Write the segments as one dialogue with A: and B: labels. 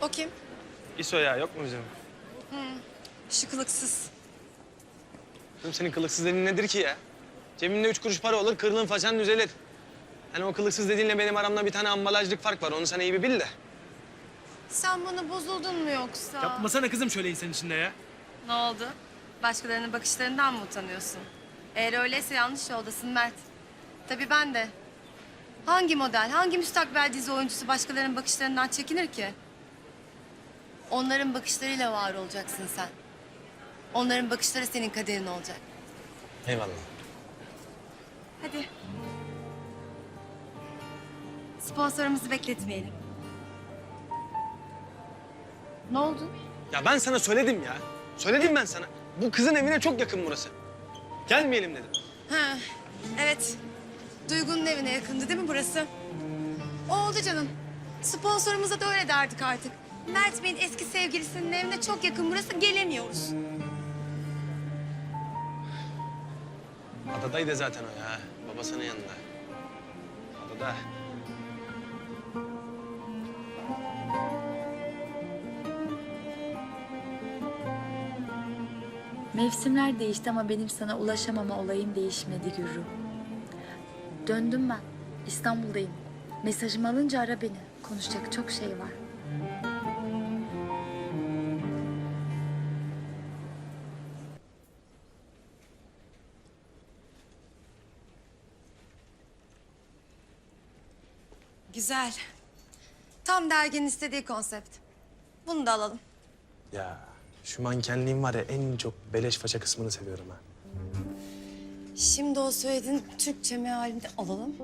A: O kim?
B: İso ya yok mu bizim?
A: Şu kılıksız.
B: Oğlum senin kılıksız dediğin nedir ki ya? Cebimde üç kuruş para olur, kırılın façan düzelir. Hani o kılıksız dediğinle benim aramda bir tane ambalajlık fark var. Onu sen iyi bir bil de.
A: Sen bana bozuldun mu yoksa?
C: Yapmasana kızım şöyle insan içinde ya.
A: Ne oldu? Başkalarının bakışlarından mı utanıyorsun? Eğer öyleyse yanlış yoldasın Mert. Tabii ben de. Hangi model, hangi müstakbel dizi oyuncusu başkalarının bakışlarından çekinir ki? Onların bakışlarıyla var olacaksın sen. Onların bakışları senin kaderin olacak.
B: Eyvallah.
A: Hadi. Sponsorumuzu bekletmeyelim. Ne oldu?
B: Ya ben sana söyledim ya. Söyledim ben sana. Bu kızın evine çok yakın burası. Gelmeyelim dedim.
A: Ha, evet. Duygu'nun evine yakındı değil mi burası? Oldu canım. Sponsorumuza da öyle derdik artık. Mert Bey'in eski sevgilisinin evine çok yakın burası gelemiyoruz.
B: Adadaydı zaten o ya. Babasının yanında. Adada.
D: Mevsimler değişti ama benim sana ulaşamama olayım değişmedi Gürru. Döndüm ben. İstanbul'dayım. Mesajımı alınca ara beni. Konuşacak çok şey var.
A: Güzel. Tam derginin istediği konsept. Bunu da alalım.
B: Ya şu mankenliğin var ya en çok beleş faça kısmını seviyorum ha.
A: Şimdi o söylediğin Türkçe mealini de alalım.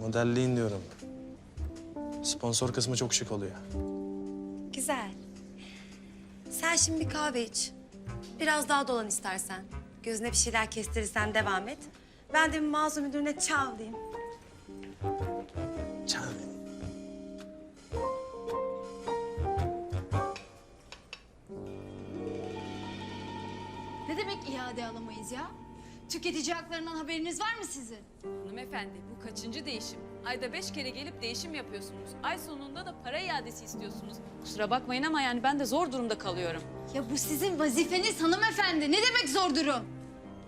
B: Modelliğin diyorum. Sponsor kısmı çok şık oluyor.
A: Güzel. Sen şimdi bir kahve iç. Biraz daha dolan istersen. Gözüne bir şeyler kestirirsen devam et. Ben de bir mağaza müdürüne çav
E: Ne demek iade alamayız ya? Tüketici haklarından haberiniz var mı sizin?
F: Hanımefendi bu kaçıncı değişim? Ayda beş kere gelip değişim yapıyorsunuz. Ay sonunda da para iadesi istiyorsunuz. Kusura bakmayın ama yani ben de zor durumda kalıyorum.
E: Ya bu sizin vazifeniz hanımefendi. Ne demek zor durum?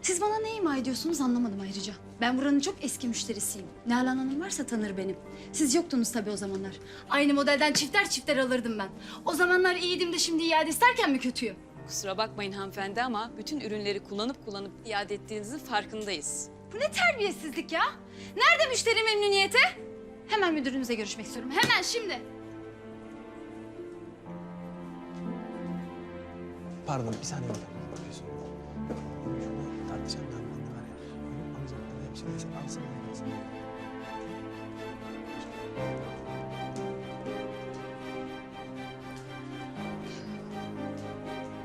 E: Siz bana ne ima ediyorsunuz anlamadım ayrıca. Ben buranın çok eski müşterisiyim. Nalan Hanım varsa tanır benim. Siz yoktunuz tabii o zamanlar. Aynı modelden çifter çifter alırdım ben. O zamanlar iyiydim de şimdi iade isterken mi kötüyüm?
F: Kusura bakmayın hanımefendi ama bütün ürünleri kullanıp kullanıp iade ettiğinizin farkındayız.
E: Bu ne terbiyesizlik ya? Nerede müşteri memnuniyeti? Hemen müdürünüze görüşmek istiyorum. Hemen şimdi.
B: Pardon bir saniye. Şunu tartışan da var ya. Onu alacakları hepsini sen alsın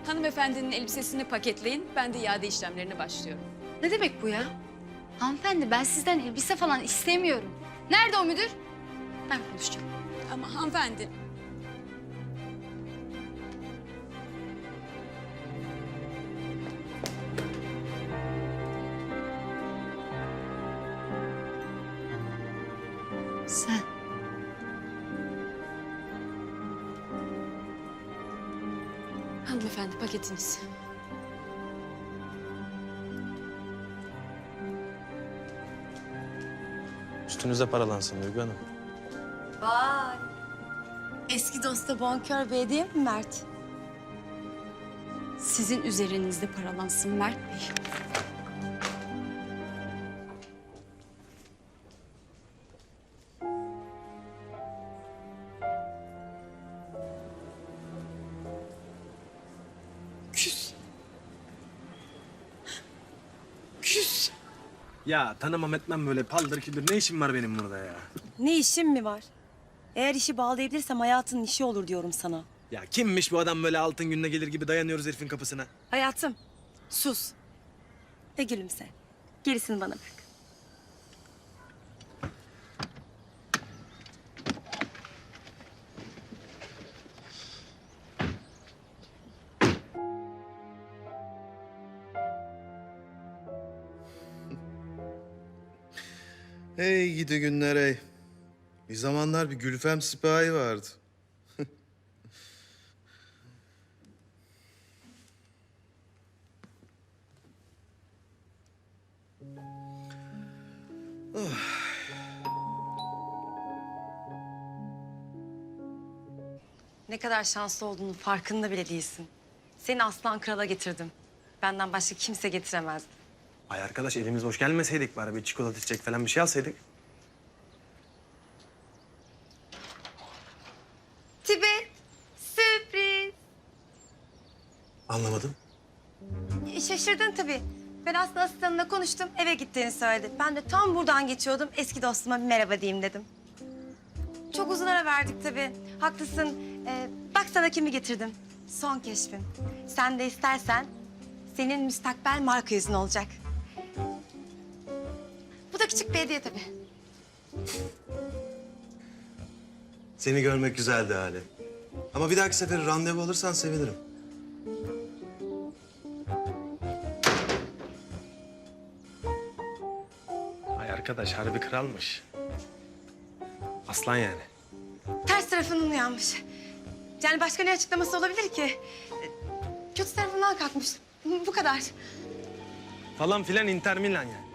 F: Hanımefendinin elbisesini paketleyin. Ben de iade işlemlerine başlıyorum.
E: Ne demek bu ya? Hanımefendi ben sizden elbise falan istemiyorum. Nerede o müdür? Ben konuşacağım.
F: Ama hanımefendi
E: Sen.
F: hanımefendi paketiniz.
B: Üstünüze paralansın Duygu Hanım.
A: Vay. Eski dosta bonkör bey değil mi Mert?
E: Sizin üzerinizde paralansın Mert Bey.
C: Ya tanımam etmem böyle paldır küldür. Ne işim var benim burada ya?
G: Ne işim mi var? Eğer işi bağlayabilirsem hayatın işi olur diyorum sana.
C: Ya kimmiş bu adam böyle altın gününe gelir gibi dayanıyoruz herifin kapısına?
G: Hayatım, sus. Ve gülümse. Gerisini bana bırak.
H: Hey gidi günler ey. Bir zamanlar bir Gülfem sipahi vardı.
A: Ne kadar şanslı olduğunu farkında bile değilsin. Seni aslan krala getirdim. Benden başka kimse getiremezdi.
C: Ay arkadaş elimiz boş gelmeseydik bari bir çikolata içecek falan bir şey alsaydık.
A: Tibet, sürpriz.
C: Anlamadım.
A: E, Şaşırdın tabii. Ben aslında asistanımla konuştum, eve gittiğini söyledi. Ben de tam buradan geçiyordum, eski dostuma bir merhaba diyeyim dedim. Çok uzun ara verdik tabii. Haklısın. Ee, bak sana kimi getirdim. Son keşfim. Sen de istersen senin müstakbel marka yüzün olacak. Bu da küçük bir hediye tabii.
H: Seni görmek güzeldi hali. Ama bir dahaki sefere randevu alırsan sevinirim.
C: Ay arkadaş harbi kralmış. Aslan yani.
A: Ters tarafından uyanmış. Yani başka ne açıklaması olabilir ki? Ee, Kötü tarafından kalkmış. Bu kadar.
C: Falan filan Inter Milan yani.